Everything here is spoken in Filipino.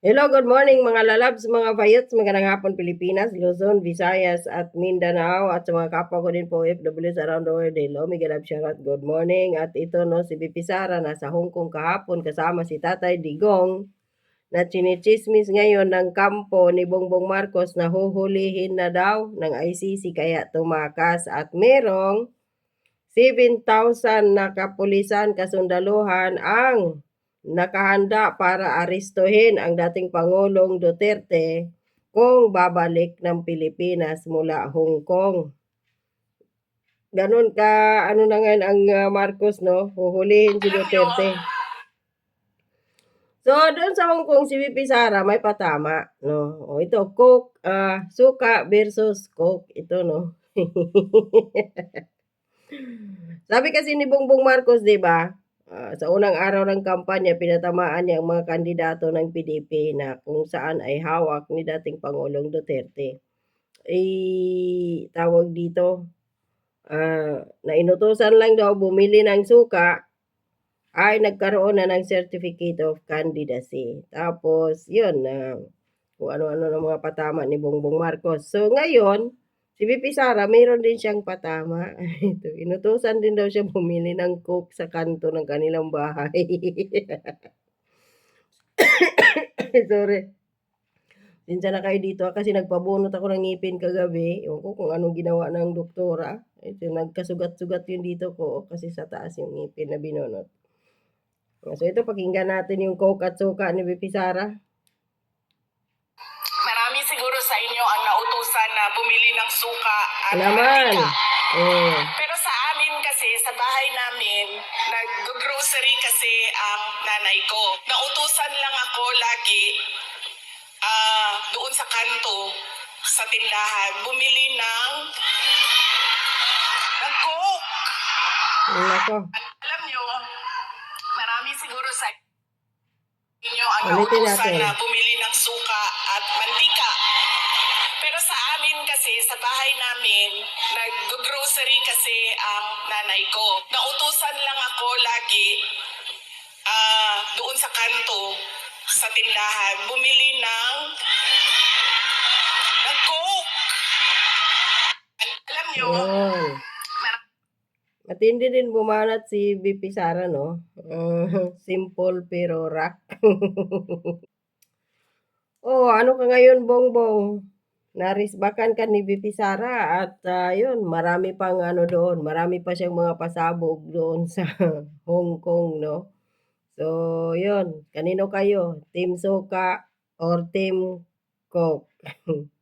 Hello, good morning mga lalabs, mga bayots, magandang hapon Pilipinas, Luzon, Visayas at Mindanao at sa mga kapwa ko din po OFWs around the world. Hello, Miguel Absharat, good morning. At ito no, si Bipi Sara nasa Hong Kong kahapon kasama si Tatay Digong na chinichismis ngayon ng kampo ni Bongbong Marcos na huhulihin na daw ng ICC kaya tumakas at merong 7,000 na kapulisan kasundaluhan ang nakahanda para arestuhin ang dating Pangulong Duterte kung babalik ng Pilipinas mula Hong Kong. Ganon ka, ano na ngayon ang uh, Marcos, no? Huhulihin si Duterte. So, doon sa Hong Kong, si VP Sara, may patama, no? O, ito, Coke, uh, suka versus Coke. Ito, no? Sabi kasi ni Bongbong Marcos, di ba? Uh, sa unang araw ng kampanya, pinatamaan niya ang mga kandidato ng PDP na kung saan ay hawak ni dating Pangulong Duterte. Eh, tawag dito, uh, na inutosan lang daw bumili ng suka ay nagkaroon na ng certificate of candidacy. Tapos, yun, uh, kung ano-ano ng mga patama ni Bongbong Marcos. So, ngayon, Si VP Sara, mayroon din siyang patama. Ito, inutusan din daw siya bumili ng coke sa kanto ng kanilang bahay. Sorry. Sinsa na kayo dito kasi nagpabunot ako ng ngipin kagabi. Ewan ko kung anong ginawa ng doktora. Ito, nagkasugat-sugat yun dito ko kasi sa taas yung ngipin na binunot. So ito, pakinggan natin yung coke at suka ni VP Sara. nautusan na bumili ng suka at Naman. mantika. Oh. Pero sa amin kasi, sa bahay namin, nag-grocery kasi ang nanay ko. Nautusan lang ako lagi uh, doon sa kanto, sa tindahan, bumili ng ng coke. Nako. Alam nyo, marami siguro sa inyo ang Ulitin nautusan natin. na bumili ng suka at mantika. Pero sa amin kasi, sa bahay namin, nag-grocery kasi ang nanay ko. Nautusan lang ako lagi uh, doon sa kanto, sa tindahan, bumili ng ng coke. Alam nyo, Yun. Matindi din bumanat si BP Sara, no? Uh, simple pero rock. oh, ano ka ngayon, Bongbong? Narisbakan ka ni BP Sara at uh, yun, marami pang ano doon, marami pa siyang mga pasabog doon sa Hong Kong, no? So, yun, kanino kayo? Team Soka or Team Coke?